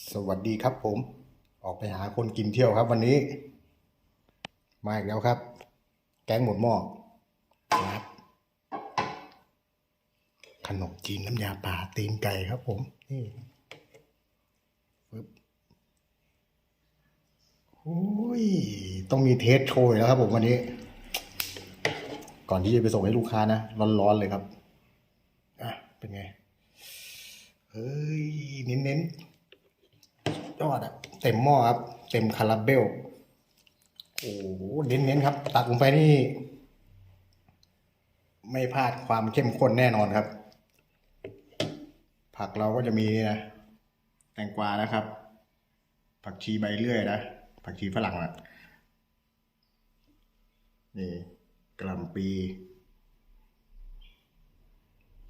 สวัสดีครับผม ออกไปหาคนกินเที่ยวครับวันนี้ มาอีกแล้วครับ แก๊งหมดหม้อครับขนมจีนน้ำยาป่าตีนไก่ครับผมนี่ปึ๊บโอ้ยต้องมีเทสโชว์แล้วครับผมวันนี้ ก่อนที่จะไปส่งให้ลูกค้านะ ร้อนๆเลยครับ อะ เป็นไง เฮ้ย เน้นๆ ยอดอะเต็มหม้อครับ เต็มคาราเบลโอ้โหเน้นๆครับ ตักลงไปนี่ ไม่พลาดความเข้มข้นแน่นอนครับ ผักเราก็จะมีนะแตงกวานะครับ ผักชีใบเลื่อยนะผักชีฝรั่งนะนี่กระหลำปี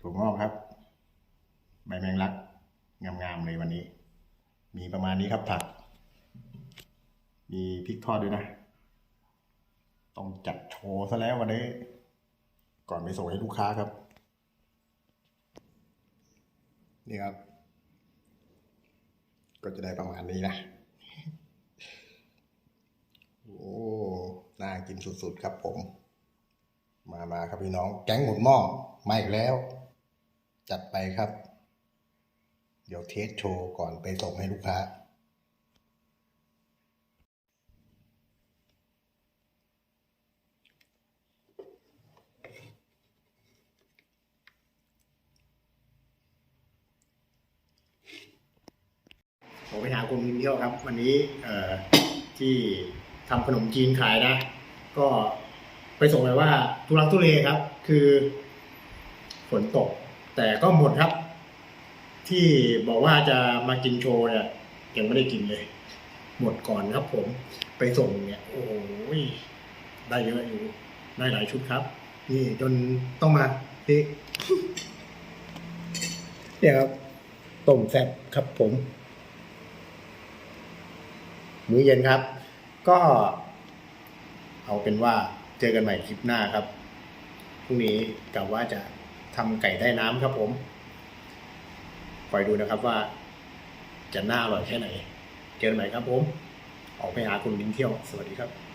ถั่วงอกครับ ใบแมงลัก งามๆเลยวันนี้ มีประมาณนี้ครับผัก มีพริกทอดด้วยนะ ต้องจัดโชว์ซะแล้ววันนี้ ก่อนไปส่งให้ลูกค้าครับ นี่ครับ ก็จะได้ประมาณนี้นะ โอ้ น่ากินสุดๆครับผม มามาครับพี่น้อง แก๊งหมุนหม้อมาอีกแล้ว จัดไปครับ ดี๋ยวเทสโชว์ก่อนไปส่งให้ลูกค้า ผมไปหาคุณมินเที่ยวครับ วันนี้ที่ทำขนมจีนขายนะ ก็ไปส่งไปว่าทุลักทุเลครับ คือฝนตก แต่ก็หมดครับ ที่บอกว่าจะมากินโชว์เนี่ยยังไม่ได้กินเลย หมดก่อนครับผมไปส่งเนี่ย โอ้โหได้เยอะอยู่ ได้หลายชุดครับ นี่จนต้องมาที่เนี่ยครับต้มแซ่บครับผม มื้อเย็นครับ ก็ เอาเป็นว่าเจอกันใหม่คลิปหน้าครับพรุ่งนี้กะว่าจะทำไก่ใต้น้ำครับผม คอยดูนะครับว่า จะน่าอร่อยแค่ไหน เจอกันใหม่ครับผม ออกไปหาคุณมิ้นเที่ยว สวัสดีครับ